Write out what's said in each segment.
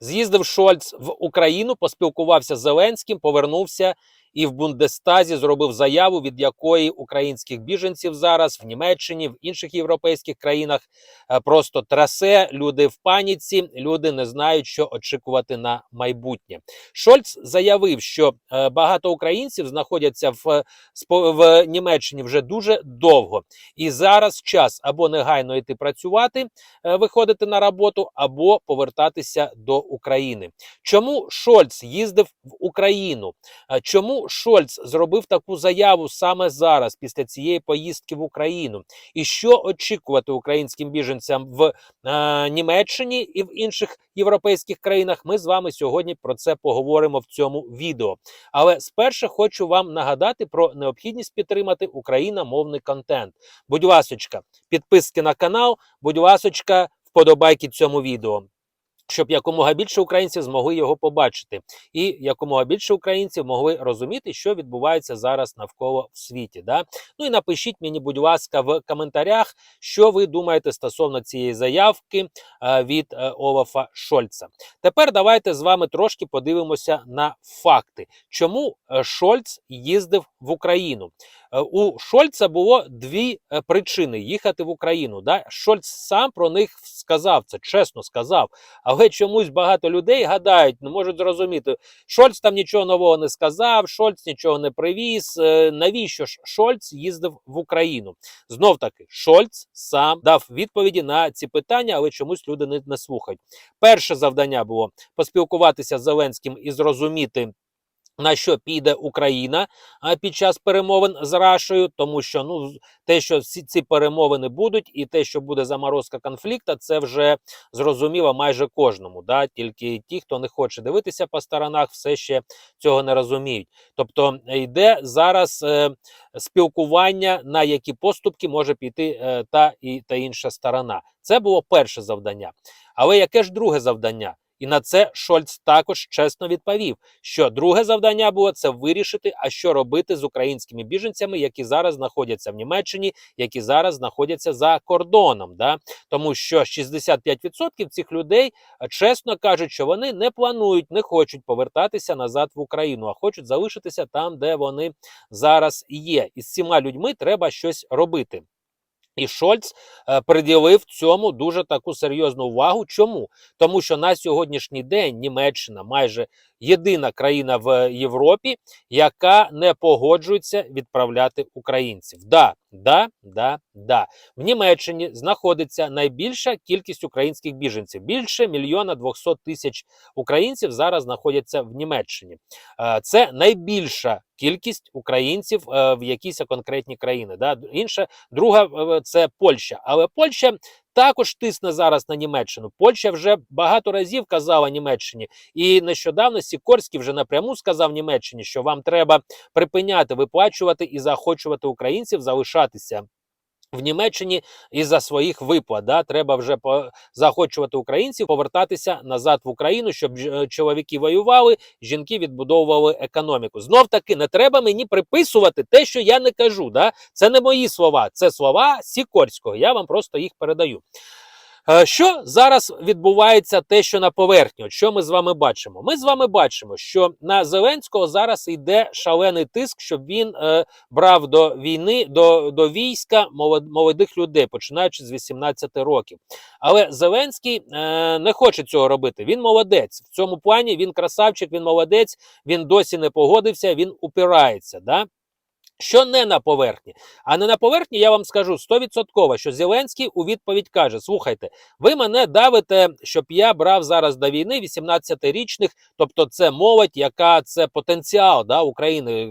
З'їздив Шольц в Україну, поспілкувався з Зеленським, повернувся і в Бундестазі зробив заяву, від якої українських біженців зараз в Німеччині, в інших європейських країнах е, просто трасе. Люди в паніці, люди не знають, що очікувати на майбутнє. Шольц заявив, що е, багато українців знаходяться в, е, в Німеччині вже дуже довго, і зараз час або негайно йти працювати, виходити на роботу, або повертатися до України. Чому Шольц їздив в Україну? Е, Шольц зробив таку заяву саме зараз, після цієї поїздки в Україну? І що очікувати українським біженцям в е, Німеччині і в інших європейських країнах? Ми з вами сьогодні про це поговоримо в цьому відео. Але спершу хочу вам нагадати про необхідність підтримати україномовний контент. Будь ласочка, підписки на канал, будь ласочка, вподобайки цьому відео. Щоб якомога більше українців змогли його побачити, і якомога більше українців могли розуміти, що відбувається зараз навколо в світі. Да? Ну і напишіть мені, будь ласка, в коментарях, що ви думаєте стосовно цієї заявки е, від е, Олафа Шольца. Тепер давайте з вами трошки подивимося на факти, чому е, Шольц їздив в Україну. Е, У Шольца було дві е, причини їхати в Україну. Да? Шольц сам про них сказав це, чесно сказав. Але чомусь багато людей гадають, не можуть зрозуміти. Шольц там нічого нового не сказав, Шольц нічого не привіз. Е, Навіщо ж Шольц їздив в Україну? Знов таки, Шольц сам дав відповіді на ці питання, але чомусь люди не, не слухають. Перше завдання було поспілкуватися з Зеленським і зрозуміти. На що піде Україна під час перемовин з Рашею, тому що ну те, що всі ці перемовини будуть, і те, що буде заморозка конфлікту, це вже зрозуміло майже кожному. Да? Тільки ті, хто не хоче дивитися по сторонах, все ще цього не розуміють. Тобто е, йде зараз е, спілкування, на які поступки може піти е, та і та інша сторона. Це було перше завдання. Але яке ж друге завдання? І на це Шольц також чесно відповів, що друге завдання було це вирішити, а що робити з українськими біженцями, які зараз знаходяться в Німеччині, які зараз знаходяться за кордоном. Да? Тому що 65% цих людей е, чесно кажуть, що вони не планують, не хочуть повертатися назад в Україну, а хочуть залишитися там, де вони зараз є. І з цими людьми треба щось робити. І Шольц е, приділив цьому дуже таку серйозну увагу. Чому? Тому що на сьогоднішній день Німеччина майже єдина країна в Європі, яка не погоджується відправляти українців. Да, да, да, да. В Німеччині знаходиться найбільша кількість українських біженців. Більше мільйона двохсот тисяч українців зараз знаходяться в Німеччині. Е, Це найбільша кількість українців е, в якійсь конкретній країни. Да? Інша друга е, це Польща. Але Польща також тисне зараз на Німеччину. Польща вже багато разів казала Німеччині, і нещодавно Сікорський вже напряму сказав Німеччині, що вам треба припиняти виплачувати і заохочувати українців залишатися. В Німеччині і за своїх виплат да, треба вже по заохочувати українців повертатися назад в Україну, щоб е, чоловіки воювали, жінки відбудовували економіку. Знов таки не треба мені приписувати те, що я не кажу. Да? Це не мої слова, це слова Сікорського. Я вам просто їх передаю. Е, Що зараз відбувається, те, що на поверхні? От Що ми з вами бачимо? Ми з вами бачимо, що на Зеленського зараз йде шалений тиск, щоб він е, брав до війни, до, до війська молодих людей, починаючи з 18 років. Але Зеленський е, не хоче цього робити. Він молодець. В цьому плані він красавчик, він молодець, він досі не погодився, він упирається. Да? Що не на поверхні, а не на поверхні, я вам скажу 100%, що Зеленський у відповідь каже: слухайте, ви мене давите, щоб я брав зараз до війни 18-річних, тобто це молодь, яка це потенціал да, України.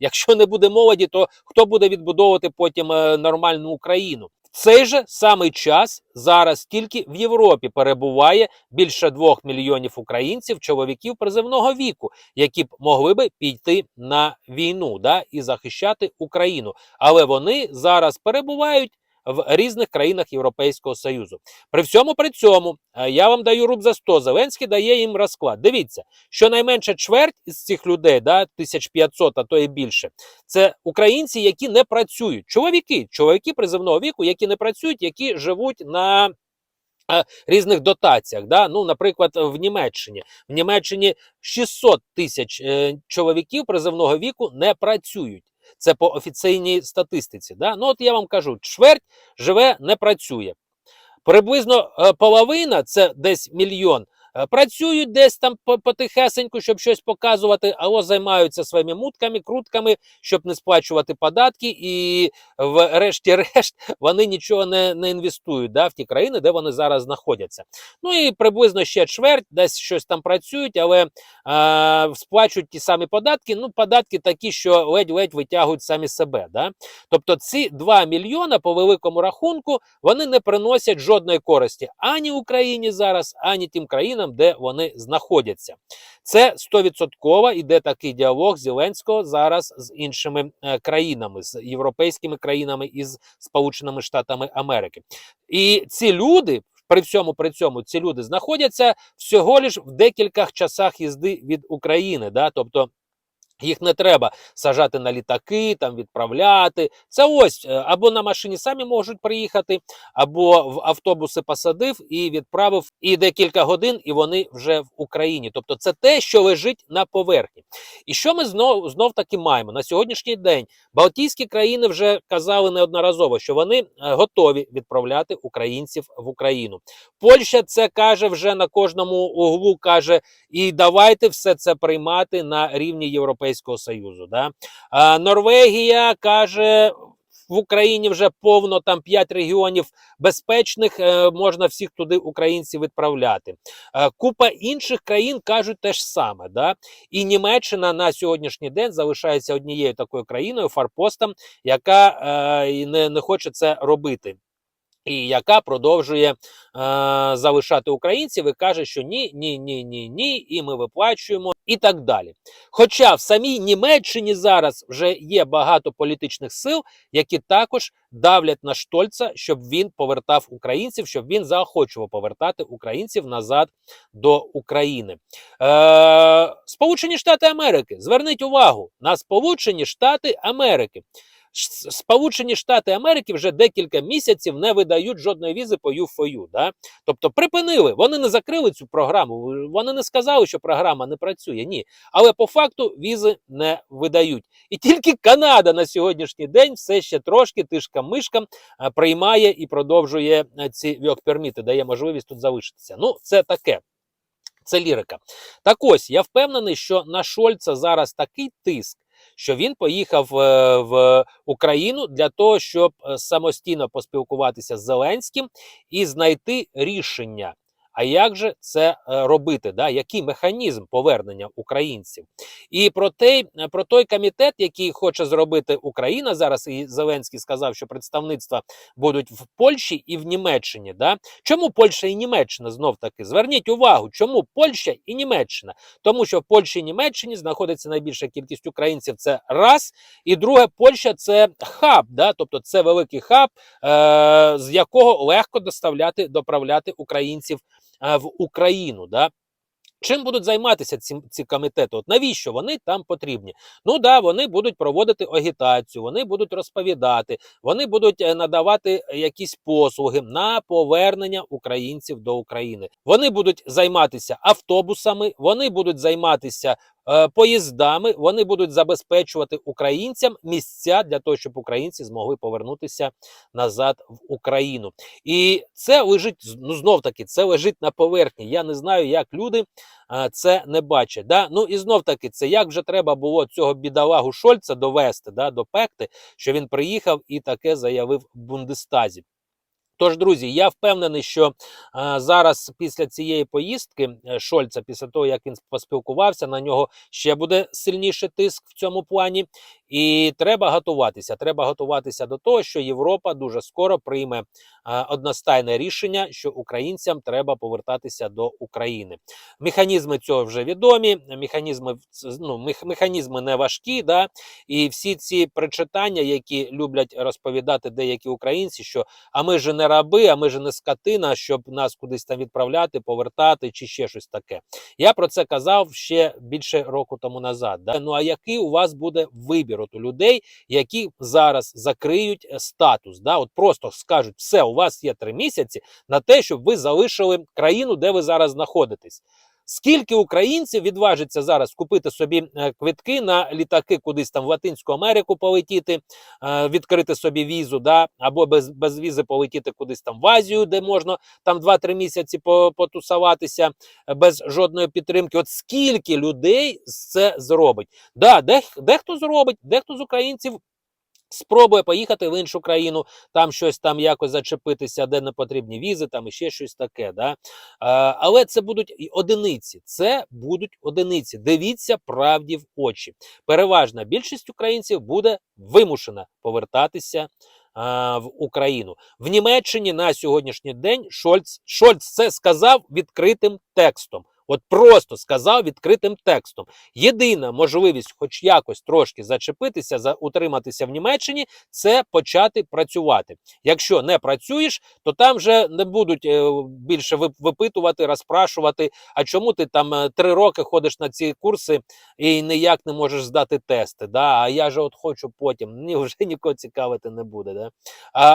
Якщо не буде молоді, то хто буде відбудовувати потім е, нормальну Україну? Цей же самий час зараз тільки в Європі перебуває більше двох мільйонів українців, чоловіків призивного віку, які б могли би піти на війну да, і захищати Україну. Але вони зараз перебувають в різних країнах Європейського Союзу. При всьому при цьому е, я вам даю руб за 100, Зеленський дає їм розклад. Дивіться, щонайменше чверть із цих людей, да, 1500, а то і більше, це українці, які не працюють. Чоловіки, чоловіки призивного віку, які не працюють, які живуть на е, різних дотаціях. Да? Ну, наприклад, в Німеччині. В Німеччині 600 тисяч е, чоловіків призовного віку не працюють. Це по офіційній статистиці. Да? Ну, от я вам кажу, чверть живе, не працює. Приблизно е, половина, це десь мільйон, працюють десь там потихесеньку, щоб щось показувати, або займаються своїми мутками, крутками, щоб не сплачувати податки, і врешті-решт вони нічого не, не інвестують да, в ті країни, де вони зараз знаходяться. Ну і приблизно ще чверть, десь щось там працюють, але е, сплачують ті самі податки. Ну, податки такі, що ледь-ледь витягують самі себе. Да? Тобто ці 2 мільйона по великому рахунку вони не приносять жодної користі ані Україні зараз, ані тим країнам, де вони знаходяться. Це 100% іде такий діалог Зеленського зараз з іншими е, країнами, з європейськими країнами і з Сполученими Штатами Америки. І ці люди. При всьому при цьому ці люди знаходяться всього лиш в декількох часах їзди від України. Да? Тобто їх не треба сажати на літаки, там відправляти. Це ось е, або на машині самі можуть приїхати, або в автобуси посадив і відправив і декілька годин, і вони вже в Україні. Тобто, це те, що лежить на поверхні. І що ми знов знов таки маємо на сьогоднішній день? Балтійські країни вже казали неодноразово, що вони е, готові відправляти українців в Україну. Польща це каже вже на кожному углу, каже, і давайте все це приймати на рівні Європейського Союзу. Да? А, Норвегія каже. В Україні вже повно там 5 регіонів безпечних, е, можна всіх туди українців відправляти. Е, купа інших країн кажуть те ж саме. Да? І Німеччина на сьогоднішній день залишається однією такою країною, фарпостом, яка е, не, не хоче це робити. І яка продовжує е, залишати українців і каже, що ні, ні, ні, ні, ні, і ми виплачуємо, і так далі. Хоча в самій Німеччині зараз вже є багато політичних сил, які також давлять на Штольца, щоб він повертав українців, щоб він заохочував повертати українців назад до України. Е, Сполучені Штати Америки, зверніть увагу на Сполучені Штати Америки. Сполучені Штати Америки вже декілька місяців не видають жодної візи по U4U. Да? Тобто припинили, вони не закрили цю програму, вони не сказали, що програма не працює. Ні. Але по факту візи не видають. І тільки Канада на сьогоднішній день все ще трошки тишка-мишка е, приймає і продовжує е, ці вьок-перміти, дає можливість тут залишитися. Ну, це таке. Це лірика. Так ось я впевнений, що на Шольца зараз такий тиск, що він поїхав е, в Україну для того, щоб е, самостійно поспілкуватися з Зеленським і знайти рішення. А як же це е, робити? Да? Який механізм повернення українців? І про той, про той комітет, який хоче зробити Україна зараз, і Зеленський сказав, що представництва будуть в Польщі і в Німеччині. Да? Чому Польща і Німеччина знов таки? Зверніть увагу, чому Польща і Німеччина? Тому що в Польщі і Німеччині знаходиться найбільша кількість українців. Це раз. І друге, Польща це хаб, да? тобто це великий хаб, е- з якого легко доставляти, доправляти українців е, в Україну. Да? Чим будуть займатися ці, ці комітети? От навіщо вони там потрібні? Ну да, вони будуть проводити агітацію, вони будуть розповідати, вони будуть е, надавати якісь послуги на повернення українців до України. Вони будуть займатися автобусами, вони будуть займатися е, поїздами, вони будуть забезпечувати українцям місця для того, щоб українці змогли повернутися назад в Україну. І це лежить ну знов таки, це лежить на поверхні. Я не знаю, як люди це не бачать. Да? Ну і знов таки, це як вже треба було цього бідолагу Шольца довести да, до пекти, що він приїхав і таке заявив в Бундестазі. Тож, друзі, я впевнений, що е, зараз після цієї поїздки е, Шольца, після того як він поспілкувався, на нього ще буде сильніший тиск в цьому плані. І треба готуватися. Треба готуватися до того, що Європа дуже скоро прийме одностайне рішення, що українцям треба повертатися до України. Механізми цього вже відомі. Механізми ну, механізми не важкі, да? і всі ці причитання, які люблять розповідати деякі українці, що а ми ж не раби, а ми ж не скотина, щоб нас кудись там відправляти, повертати чи ще щось таке. Я про це казав ще більше року тому назад. Да? Ну а який у вас буде вибір? Вибороту людей, які зараз закриють е, статус. Да? От просто скажуть, все, у вас є три місяці на те, щоб ви залишили країну, де ви зараз знаходитесь. Скільки українців відважиться зараз купити собі е, квитки на літаки кудись там в Латинську Америку полетіти, е, відкрити собі візу, да, або без, без візи полетіти кудись там в Азію, де можна там 2-3 місяці по- потусуватися е, без жодної підтримки. От скільки людей це зробить? Да, дех, дехто зробить, дехто з українців. Спробує поїхати в іншу країну, там щось там якось зачепитися, де не потрібні візи, там і ще щось таке. Да? Але це будуть одиниці. Це будуть одиниці. Дивіться правді в очі. Переважна більшість українців буде вимушена повертатися в Україну. В Німеччині на сьогоднішній день Шольц, Шольц це сказав відкритим текстом. От просто сказав відкритим текстом. Єдина можливість, хоч якось трошки зачепитися, за утриматися в Німеччині, це почати працювати. Якщо не працюєш, то там вже не будуть е, більше випитувати, розпрашувати. А чому ти там е, три роки ходиш на ці курси і ніяк не можеш здати тести? Да? А я же от хочу потім. Ні, вже нікого цікавити не буде. Да?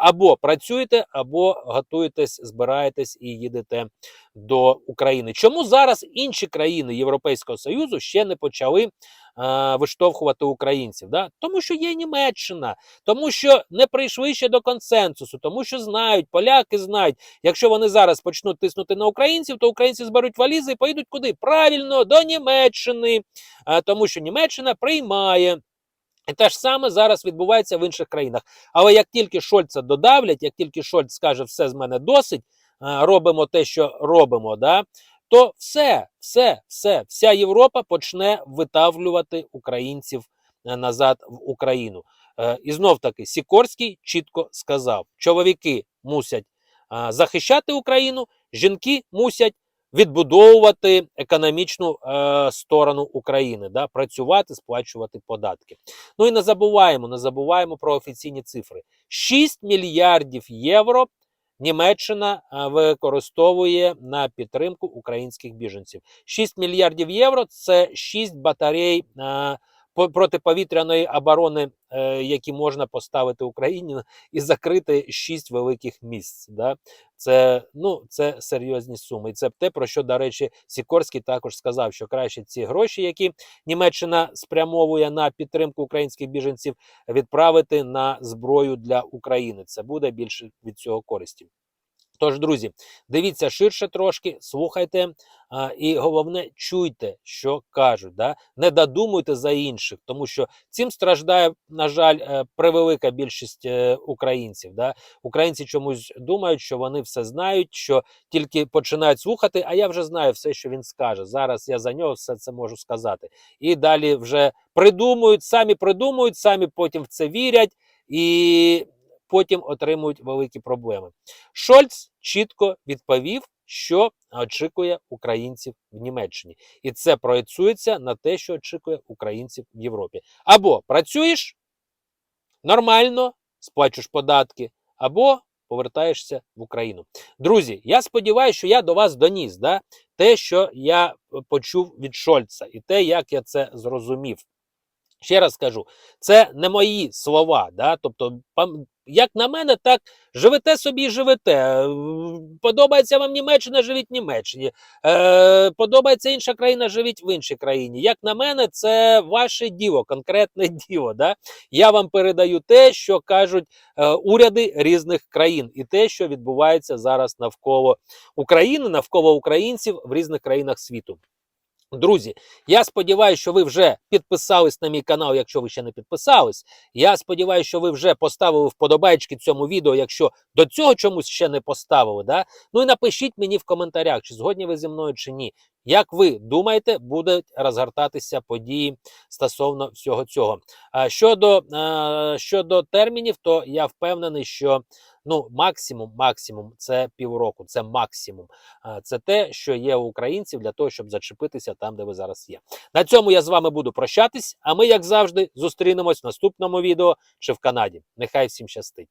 Або працюєте, або готуєтесь, збираєтесь і їдете до України. Чому зараз інші країни Європейського Союзу ще не почали е, виштовхувати українців? Да? Тому що є Німеччина, тому що не прийшли ще до консенсусу, тому що знають, поляки знають, якщо вони зараз почнуть тиснути на українців, то українці зберуть валізи і поїдуть куди? Правильно, до Німеччини, е, тому що Німеччина приймає. І те ж саме зараз відбувається в інших країнах. Але як тільки Шольца додавлять, як тільки Шольц скаже, все з мене досить, е, робимо те, що робимо, да, то все, все, все, вся Європа почне витавлювати українців е, назад в Україну. Е, І знов таки Сікорський чітко сказав: чоловіки мусять е, захищати Україну, жінки мусять відбудовувати економічну е, сторону України, да, працювати, сплачувати податки. Ну і не забуваємо, не забуваємо про офіційні цифри: 6 мільярдів євро. Німеччина використовує на підтримку українських біженців. 6 мільярдів євро це 6 батарей протиповітряної оборони, е, які можна поставити Україні і закрити 6 великих місць. Да? Це, ну, це серйозні суми. І це те, про що, до речі, Сікорський також сказав, що краще ці гроші, які Німеччина спрямовує на підтримку українських біженців, відправити на зброю для України. Це буде більше від цього користі. Тож, друзі, дивіться ширше трошки, слухайте а, і головне, чуйте, що кажуть. Да? Не додумуйте за інших, тому що цим страждає, на жаль, е, превелика більшість е, українців. Да? Українці чомусь думають, що вони все знають, що тільки починають слухати, а я вже знаю все, що він скаже. Зараз я за нього все це можу сказати. І далі вже придумують, самі придумують, самі потім в це вірять і потім отримують великі проблеми. Шольц чітко відповів, що очікує українців в Німеччині, і це проєцюється на те, що очікує українців в Європі. Або працюєш нормально, сплачуєш податки, або повертаєшся в Україну. Друзі, я сподіваюся, що я до вас доніс да, те, що я почув від Шольца, і те, як я це зрозумів. Ще раз кажу, це не мої слова. Да? Тобто, як на мене, так живете собі і живете. Е, Подобається вам Німеччина, живіть в Німеччині. Е, подобається інша країна, живіть в іншій країні. Як на мене, це ваше діло, конкретне діло. Да? Я вам передаю те, що кажуть е, уряди різних країн, і те, що відбувається зараз навколо України, навколо українців в різних країнах світу. Друзі, я сподіваюся, що ви вже підписались на мій канал, якщо ви ще не підписались. Я сподіваюся, що ви вже поставили вподобайки цьому відео, якщо до цього чомусь ще не поставили. Да? Ну і напишіть мені в коментарях, чи згодні ви зі мною чи ні. Як ви думаєте, будуть розгортатися події стосовно всього цього? Щодо, щодо термінів, то я впевнений, що ну максимум, максимум це півроку, це максимум. Це те, що є у українців для того, щоб зачепитися там, де ви зараз є. На цьому я з вами буду прощатись. А ми, як завжди, зустрінемось в наступному відео чи в Канаді. Нехай всім щастить.